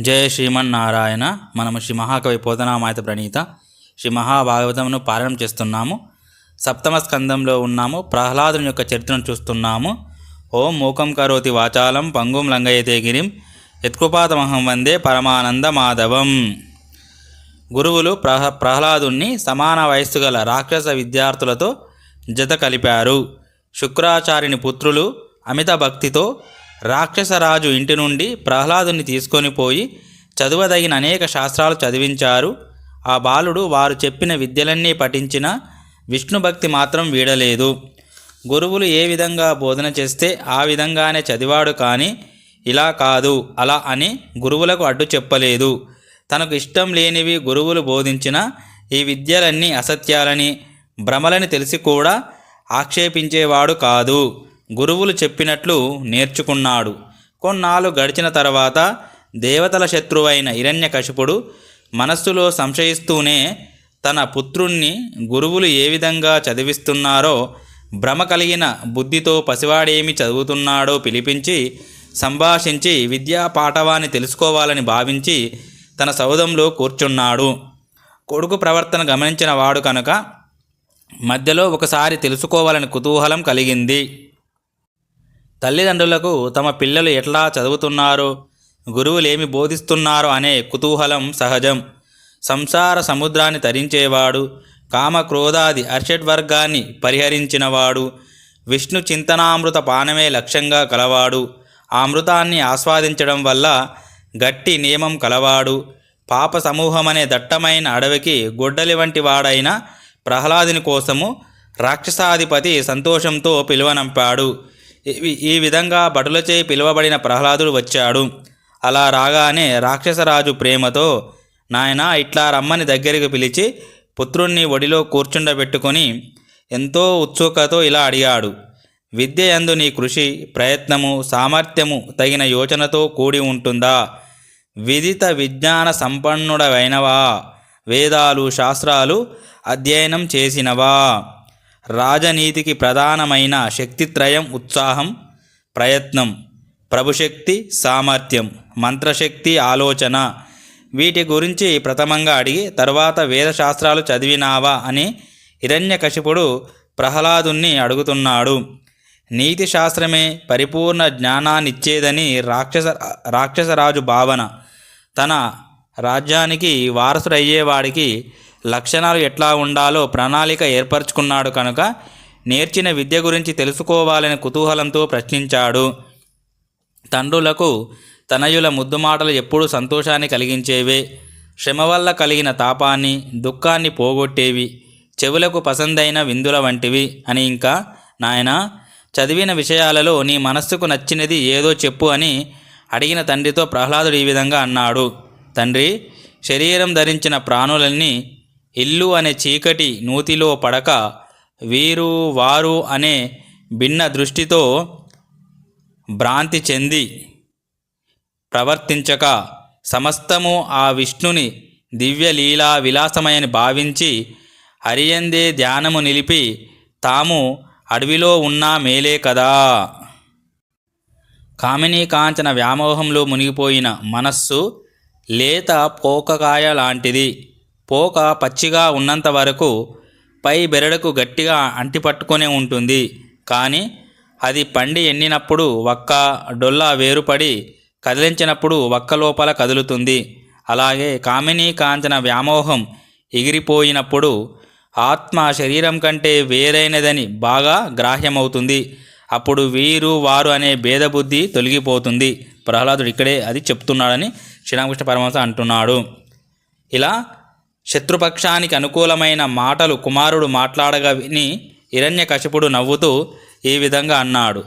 జయ శ్రీమన్నారాయణ. మనము శ్రీ మహాకవి పోతనామాయత ప్రణీత. శ్రీ మహాభాగవతమును పారాయణం చేస్తున్నాము. సప్తమ స్కందంలో ఉన్నాము. ప్రహ్లాదుని యొక్క చరిత్రను చూస్తున్నాము. ఓం మూకం కరోతి వాచాలం పంగుం లంగయతే గిరిం. యత్కృపాతమహం వందే పరమానంద మాధవం. గురువులు ప్రహ ప్రహ్లాదుణ్ణి సమాన వయస్సు గల రాక్షస విద్యార్థులతో జత కలిపారు. శుక్రాచార్యుని పుత్రులు అమిత భక్తితో రాక్షసరాజు ఇంటి నుండి ప్రహ్లాదుని తీసుకొని పోయి చదువదగిన అనేక శాస్త్రాలు చదివించారు. ఆ బాలుడు వారు చెప్పిన విద్యలన్నీ పఠించిన విష్ణు భక్తి మాత్రం వీడలేదు. గురువులు ఏ విధంగా బోధన చేస్తే ఆ విధంగానే చదివాడు కానీ ఇలా కాదు అలా అని గురువులకు అడ్డు చెప్పలేదు. తనకు ఇష్టం లేనివి గురువులు బోధించిన ఈ విద్యలన్నీ అసత్యాలని భ్రమలని తెలిసి కూడా ఆక్షేపించేవాడు కాదు. గురువులు చెప్పినట్లు నేర్చుకున్నాడు. కొన్నాళ్ళు గడిచిన తర్వాత దేవతల శత్రువైన హిరణ్యకశిపుడు మనస్సులో సంశయిస్తూనే తన పుత్రుణ్ణి గురువులు ఏ విధంగా చదివిస్తున్నారో భ్రమ కలిగిన బుద్ధితో పసివాడేమి చదువుతున్నాడో పిలిపించి సంభాషించి విద్యా పాఠవాన్ని తెలుసుకోవాలని భావించి తన సౌధంలో కూర్చున్నాడు. కొడుకు ప్రవర్తన గమనించిన వాడు కనుక మధ్యలో ఒకసారి తెలుసుకోవాలని కుతూహలం కలిగింది. తల్లిదండ్రులకు తమ పిల్లలు ఎట్లా చదువుతున్నారో? గురువులేమి బోధిస్తున్నారో అనే కుతూహలం సహజం. సంసార సముద్రాన్ని తరించేవాడు కామ క్రోధాది అర్షడ్వర్గాన్ని పరిహరించినవాడు విష్ణు చింతనామృత పానమే లక్ష్యంగా కలవాడు. ఆ అమృతాన్ని ఆస్వాదించడం వల్ల గట్టి నియమం కలవాడు. పాప సమూహమనే దట్టమైన అడవికి గొడ్డలి వంటి వాడైన ప్రహ్లాదుని కోసము రాక్షసాధిపతి సంతోషంతో పిలువనంపాడు. ఈ- విధంగా భటులచే పిలువబడిన ప్రహ్లాదుడు వచ్చాడు. అలా రాగానే రాక్షసరాజు ప్రేమతో నాయనా ఇట్లా రమ్మని దగ్గరికి పిలిచి పుత్రుణ్ణి ఒడిలో కూర్చుండబెట్టుకొని ఎంతో ఉత్సుకతో ఇలా అడిగాడు. విద్య యందు నీ కృషి ప్రయత్నము సామర్థ్యము తగిన యోచనతో కూడి ఉంటుందా? విదిత విజ్ఞాన సంపన్నుడవైనవా? వేదాలు శాస్త్రాలు అధ్యయనం చేసినవా? రాజనీతికి ప్రధానమైన శక్తిత్రయం ఉత్సాహం ప్రయత్నం ప్రభుశక్తి సామర్థ్యం మంత్రశక్తి ఆలోచన. వీటి గురించి ప్రథమంగా అడిగి తర్వాత వేదశాస్త్రాలు చదివినావా అని హిరణ్యకశిపుడు ప్రహ్లాదుణ్ణి అడుగుతున్నాడు. నీతి శాస్త్రమే పరిపూర్ణ జ్ఞానాన్నిచ్చేదని రాక్షస రాక్షసరాజు భావన. తన రాజ్యానికి వారసుడయ్యేవాడికి లక్షణాలు ఎట్లా ఉండాలో ప్రణాళిక ఏర్పరచుకున్నాడు కనుక నేర్చిన విద్య గురించి తెలుసుకోవాలని కుతూహలంతో ప్రశ్నించాడు. తండ్రులకు తనయుల ముద్దు మాటలు ఎప్పుడూ సంతోషాన్ని కలిగించేవే. శ్రమ వల్ల కలిగిన తాపాన్ని దుఃఖాన్ని పోగొట్టేవి. చెవులకు పసందైన విందుల వంటివి అని ఇంకా నాయన చదివిన విషయాలలో నీ మనస్సుకు నచ్చినది ఏదో చెప్పు అని అడిగిన తండ్రితో ప్రహ్లాదుడు ఈ విధంగా అన్నాడు. తండ్రి శరీరం ధరించిన ప్రాణులన్నీ ఇల్లు అనే చీకటి నూతిలో పడక వీరు వారు అనే భిన్న దృష్టితో భ్రాంతి చెంది ప్రవర్తించక సమస్తము ఆ విష్ణుని దివ్యలీలా విలాసమయని భావించి అరియందే ధ్యానము నిలిపి తాము అడవిలో ఉన్నా మేలే కదా. కామినీ కాంచన వ్యామోహంలో మునిగిపోయిన మనస్సు లేత పోకకాయ లాంటిది. పోక పచ్చిగా ఉన్నంత వరకు పై బెరడుకు గట్టిగా అంటిపట్టుకునే ఉంటుంది. కానీ అది పండి ఎండినప్పుడు వక్క డొల్ల వేరుపడి కదిలించినప్పుడు వక్క లోపల కదులుతుంది. అలాగే కామినీ కాంచన వ్యామోహం ఎగిరిపోయినప్పుడు ఆత్మ శరీరం కంటే వేరైనదని బాగా గ్రాహ్యమవుతుంది. అప్పుడు వీరు వారు అనే భేదబుద్ధి తొలగిపోతుంది. ప్రహ్లాదుడు ఇక్కడే అది చెప్తున్నాడని శ్రీరామకృష్ణ పరమహంస అంటున్నాడు. ఇలా శత్రుపక్షానికి అనుకూలమైన మాటలు కుమారుడు మాట్లాడగా విని హిరణ్యకశిపుడు నవ్వుతూ ఈ విధంగా అన్నాడు.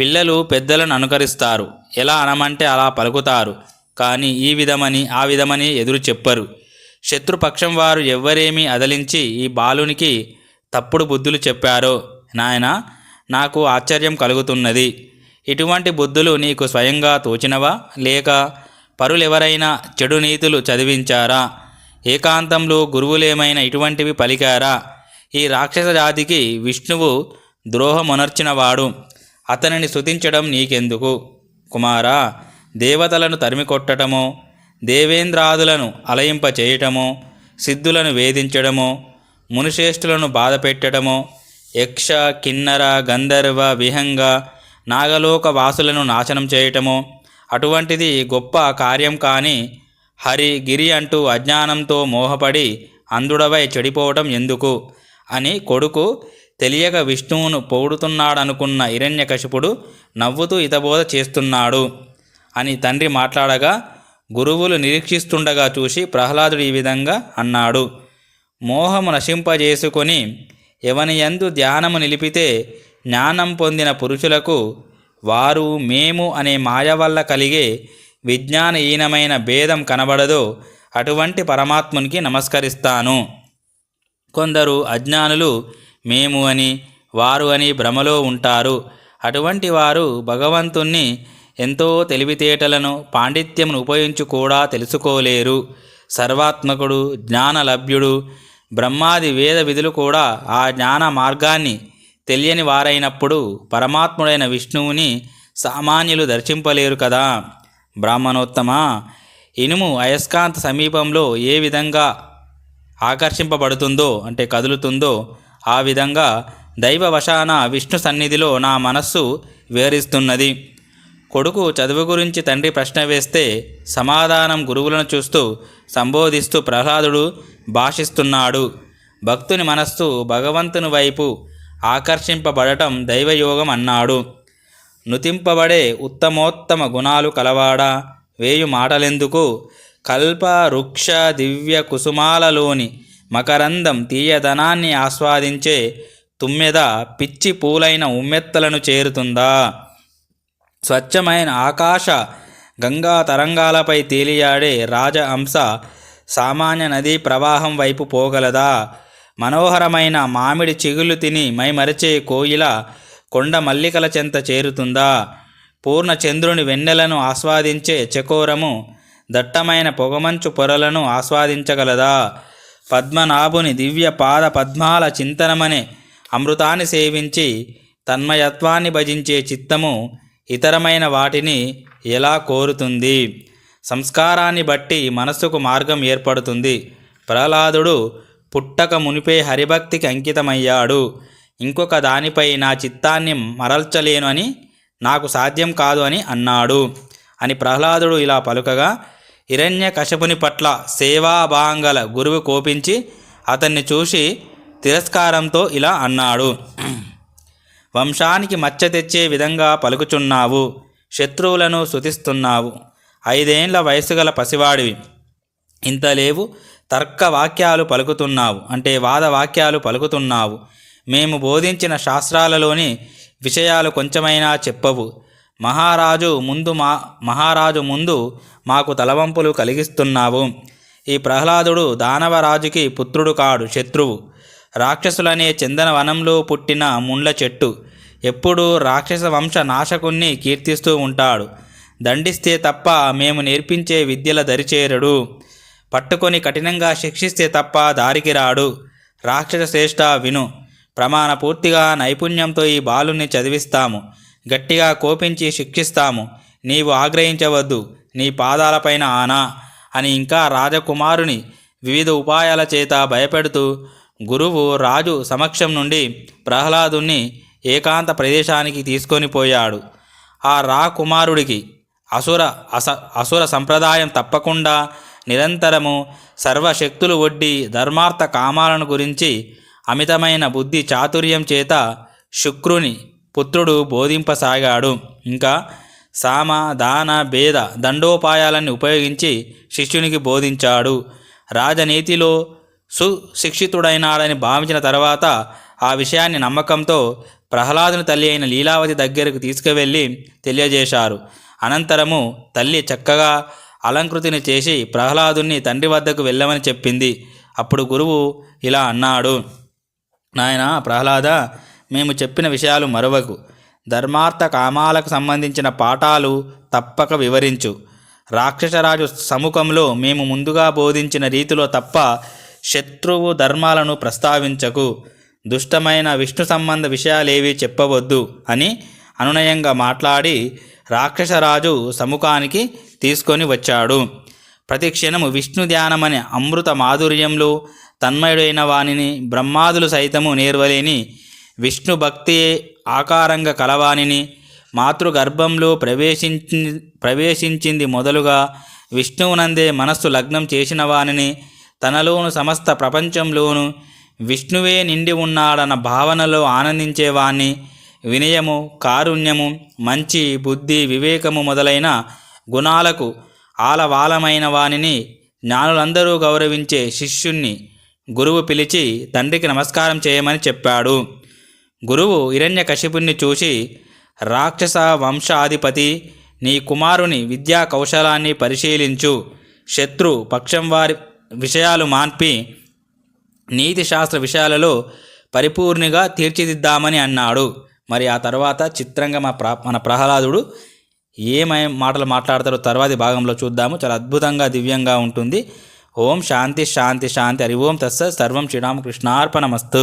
పిల్లలు పెద్దలను అనుకరిస్తారు. ఎలా అనమంటే అలా పలుకుతారు. కానీ ఈ విధమని ఆ విధమని ఎదురు చెప్పరు. శత్రుపక్షం వారు ఎవ్వరేమీ అదలించి ఈ బాలునికి తప్పుడు బుద్ధులు చెప్పారో? నాయన నాకు ఆశ్చర్యం కలుగుతున్నది. ఇటువంటి బుద్ధులు నీకు స్వయంగా తోచినవా? లేక పరులెవరైనా చెడు నీతులు చదివించారా? ఏకాంతంలో గురువులేమైనా ఇటువంటివి పలికారా? ఈ రాక్షస జాతికి విష్ణువు ద్రోహమునర్చినవాడు. అతనిని స్తుతించడం నీకెందుకు? కుమారా దేవతలను తరిమికొట్టడము దేవేంద్రాదులను అలయింప చేయటము సిద్ధులను వేధించడము మునిశ్రేష్ఠులను బాధపెట్టడము యక్ష కిన్నర గంధర్వ విహంగ నాగలోక వాసులను నాశనం చేయటము అటువంటిది గొప్ప కార్యం కానీ హరి గిరి అంటూ అజ్ఞానంతో మోహపడి అంధుడవై చెడిపోవటం ఎందుకు? అని కొడుకు తెలియక విష్ణువును పొగుడుతున్నాడనుకున్న హిరణ్యకశిపుడు నవ్వుతూ ఇతబోధ చేస్తున్నాడు అని తండ్రి మాట్లాడగా గురువులు నిరీక్షిస్తుండగా చూసి ప్రహ్లాదుడు ఈ విధంగా అన్నాడు. మోహము నశింపజేసుకొని ఎవని యందు ధ్యానము నిలిపితే జ్ఞానం పొందిన పురుషులకు వారు మేము అనే మాయ వల్ల కలిగే విజ్ఞానహీనమైన భేదం కనబడదో. అటువంటి పరమాత్మునికి నమస్కరిస్తాను. కొందరు అజ్ఞానులు మేము అని వారు అని భ్రమలో ఉంటారు. అటువంటి వారు భగవంతుణ్ణి ఎంతో తెలివితేటలను పాండిత్యమును ఉపయోగించి కూడా తెలుసుకోలేరు. సర్వాత్మకుడు జ్ఞానలభ్యుడు బ్రహ్మాది వేద విధులు కూడా ఆ జ్ఞాన మార్గాన్ని తెలియని వారైనప్పుడు పరమాత్ముడైన విష్ణువుని సామాన్యులు దర్శింపలేరు కదా. బ్రాహ్మణోత్తమ? ఇనుము అయస్కాంత సమీపంలో ఏ విధంగా ఆకర్షింపబడుతుందో అంటే కదులుతుందో ఆ విధంగా దైవవశాన విష్ణు సన్నిధిలో నా మనస్సు వివరిస్తున్నది కొడుకు చదువు గురించి తండ్రి ప్రశ్న వేస్తే సమాధానం గురువులను చూస్తూ సంబోధిస్తూ ప్రహ్లాదుడు భాషిస్తున్నాడు. భక్తుని మనస్సు భగవంతుని వైపు ఆకర్షింపబడటం దైవయోగం అన్నాడు. నుతింపబడే ఉత్తమోత్తమ గుణాలు కలవాడా? వేయు మాటలెందుకు? కల్ప వృక్ష దివ్య కుసుమాలలోని మకరందం తీయదనాన్ని ఆస్వాదించే తుమ్మెద పిచ్చి పూలైన ఉమ్మెత్తలను చేరుతుందా? స్వచ్ఛమైన ఆకాశ గంగా తరంగాలపై తేలియాడే రాజ అంశ సామాన్య నదీ ప్రవాహం వైపు పోగలదా? మనోహరమైన మామిడి చిగులు తిని మైమరిచే కోయిల కొండ మల్లికల చెంత చేరుతుందా? పూర్ణచంద్రుని వెన్నెలను ఆస్వాదించే చకోరము దట్టమైన పొగమంచు పొరలను ఆస్వాదించగలదా? పద్మనాభుని దివ్య పాద పద్మాల చింతనమనే అమృతాన్ని సేవించి తన్మయత్వాన్ని భజించే చిత్తము ఇతరమైన వాటిని ఎలా కోరుతుంది? సంస్కారాన్ని బట్టి మనస్సుకు మార్గం ఏర్పడుతుంది. ప్రహ్లాదుడు పుట్టక మునిపే హరిభక్తికి అంకితమయ్యాడు. ఇంకొక దానిపై నా చిత్తాన్ని మరల్చలేను అని నాకు సాధ్యం కాదు అని అన్నాడు. అని ప్రహ్లాదుడు ఇలా పలుకగా హిరణ్య కశపుని పట్ల సేవాభాంగల గురువు కోపించి అతన్ని చూసి తిరస్కారంతో ఇలా అన్నాడు. వంశానికి మచ్చ తెచ్చే విధంగా పలుకుచున్నావు శత్రువులను శుతిస్తున్నావు ఐదేండ్ల వయసు గల పసివాడివి. ఇంత లేవు తర్క వాక్యాలు పలుకుతున్నావు అంటే వాద వాక్యాలు పలుకుతున్నావు. మేము బోధించిన శాస్త్రాలలోని విషయాలు కొంచెమైనా చెప్పవు. మహారాజు ముందు మా మహారాజు ముందు మాకు తలవంపులు కలిగిస్తున్నావు. ఈ ప్రహ్లాదుడు దానవరాజుకి పుత్రుడు కాడు శత్రువు. రాక్షసులనే చందనవనంలో పుట్టిన ముండ్ల చెట్టు. ఎప్పుడూ రాక్షస వంశ నాశకుణ్ణి కీర్తిస్తూ ఉంటాడు. దండిస్తే తప్ప మేము నేర్పించే విద్యల దరిచేరడు. పట్టుకొని కఠినంగా శిక్షిస్తే తప్ప దారికి రాడు. రాక్షస శ్రేష్ఠ విను. ప్రమాణ పూర్తిగా నైపుణ్యంతో ఈ బాలుని చదివిస్తాము. గట్టిగా కోపించి శిక్షిస్తాము. నీవు ఆగ్రహించవద్దు. నీ పాదాలపైన ఆనా అని ఇంకా రాజకుమారుని వివిధ ఉపాయాల చేత భయపెడుతూ గురువు రాజు సమక్షం నుండి ప్రహ్లాదుని ఏకాంత ప్రదేశానికి తీసుకొని పోయాడు. ఆ రా కుమారుడికి అసుర అస అసుర సంప్రదాయం తప్పకుండా నిరంతరము సర్వశక్తులు ఒడ్డి ధర్మార్థ కామాలను గురించి అమితమైన బుద్ధి చాతుర్యం చేత శుక్రుని పుత్రుడు బోధింపసాగాడు. ఇంకా సామ దాన భేద దండోపాయాలని ఉపయోగించి శిష్యునికి బోధించాడు. రాజనీతిలో సుశిక్షితుడైనాడని భావించిన తర్వాత ఆ విషయాన్ని నమ్మకంతో ప్రహ్లాదుని తల్లి అయిన లీలావతి దగ్గరకు తీసుకువెళ్ళి తెలియజేశారు. అనంతరము తల్లి చక్కగా అలంకృతిని చేసి ప్రహ్లాదుని తండ్రి వద్దకు వెళ్ళమని చెప్పింది. అప్పుడు గురువు ఇలా అన్నాడు. నాయన ప్రహ్లాద మేము చెప్పిన విషయాలు మరవకు. ధర్మార్థ కామాలకు సంబంధించిన పాఠాలు తప్పక వివరించు. రాక్షసరాజు సముఖంలో మేము ముందుగా బోధించిన రీతిలో తప్ప శత్రువు ధర్మాలను ప్రస్తావించకు. దుష్టమైన విష్ణు సంబంధ విషయాలేవి చెప్పవద్దు అని అనునయంగా మాట్లాడి రాక్షసరాజు సముఖానికి తీసుకొని వచ్చాడు. ప్రతి క్షణము విష్ణు ధ్యానమనే అమృత మాధుర్యంలో తన్మయుడైన వానిని బ్రహ్మాదులు సైతము నేర్వలేని విష్ణు భక్తి ఆకారంగా కలవానిని మాతృగర్భంలో ప్రవేశించి ప్రవేశించింది మొదలుగా విష్ణువునందే మనస్సు లగ్నం చేసిన వానిని తనలోను సమస్త ప్రపంచంలోను విష్ణువే నిండి ఉన్నాడన్న భావనలో ఆనందించేవాణ్ణి వినయము కారుణ్యము మంచి బుద్ధి వివేకము మొదలైన గుణాలకు ఆలవాలమైన వానిని జ్ఞానులందరూ గౌరవించే శిష్యుణ్ణి గురువు పిలిచి తండ్రికి నమస్కారం చేయమని చెప్పాడు. గురువు హిరణ్యకశిపుణ్ణి చూసి రాక్షస వంశాధిపతి నీ కుమారుని విద్యా కౌశలాన్ని పరిశీలించు. శత్రు పక్షం వారి విషయాలు మాన్పి. నీతి శాస్త్ర విషయాలలో పరిపూర్ణిగా తీర్చిదిద్దామని అన్నాడు. మరి ఆ తర్వాత చిత్రంగా మా ప్రా మన ప్రహ్లాదుడు ఏమై మాటలు మాట్లాడతారో తర్వాతి భాగంలో చూద్దాము. చాలా అద్భుతంగా దివ్యంగా ఉంటుంది. ஓம் சாந்தி ஷாந்தி ஷாந்தி அறிவோம் தஸ்ஸ சர்வம் ஸ்ரீராமகிருஷ்ணார்பணமஸ்து.